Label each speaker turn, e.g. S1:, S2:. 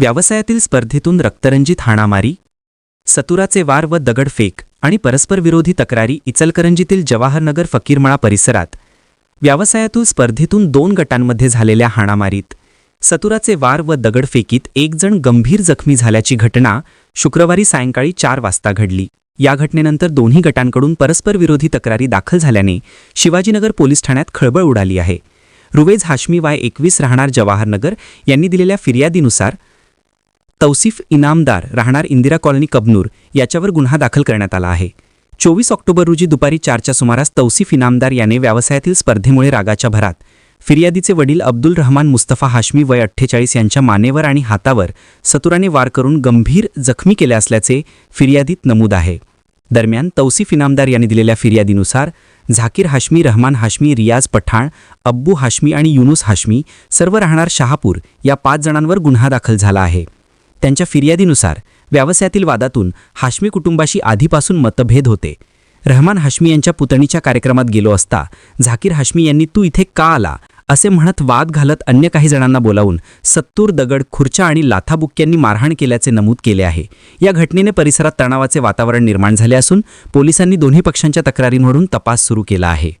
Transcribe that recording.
S1: व्यवसायातील स्पर्धेतून रक्तरंजित हाणामारी सतुराचे वार व दगडफेक आणि परस्परविरोधी तक्रारी इचलकरंजीतील जवाहरनगर फकीरमळा परिसरात व्यवसायातून स्पर्धेतून दोन गटांमध्ये झालेल्या हाणामारीत सतुराचे वार व दगडफेकीत एकजण गंभीर जखमी झाल्याची घटना शुक्रवारी सायंकाळी चार वाजता घडली. या घटनेनंतर दोन्ही गटांकडून परस्परविरोधी तक्रारी दाखल झाल्याने शिवाजीनगर पोलीस ठाण्यात खळबळ उडाली आहे. रुवेज हाशमी वाय एकवीस राहणार जवाहरनगर यांनी दिलेल्या फिर्यादीनुसार तौसिफ इनामदार राहणार इंदिरा कॉलनी कबनूर याच्यावर गुन्हा दाखल करण्यात आला आहे. चोवीस ऑक्टोबर रोजी दुपारी चारच्या सुमारास तौसिफ इनामदार याने व्यवसायातील स्पर्धेमुळे रागाच्या भरात फिर्यादीचे वडील अब्दुल रहमान मुस्तफा हाशमी वय अठ्ठेचाळीस यांच्या मानेवर आणि हातावर सतुराने वार करून गंभीर जखमी केले असल्याचे फिर्यादीत नमूद आहे. दरम्यान तौसिफ इनामदार यांनी दिलेल्या फिर्यादीनुसार झाकीर हाशमी रहमान हाशमी रियाज पठाण अब्बू हाशमी आणि युनुस हाशमी सर्व राहणार शहापूर या पाच जणांवर गुन्हा दाखल झाला आहे. त्यांच्या फिर्यादीनुसार व्यवसायातील वादातून हाश्मी कुटुंबाशी आधीपासून मतभेद होते. रहमान हाश्मी यांच्या पुतणीच्या कार्यक्रमात गेलो असता झाकीर हाश्मी यांनी तू इथे का आला असे म्हणत वाद घालत अन्य काही जणांना बोलावून सत्तूर दगड खुर्च्या आणि लाथाबुक्क्यांनी मारहाण केल्याचे नमूद केले आहे. या घटनेने परिसरात तणावाचे वातावरण निर्माण झाले असून पोलिसांनी दोन्ही पक्षांच्या तक्रारींवरून तपास सुरू केला आहे.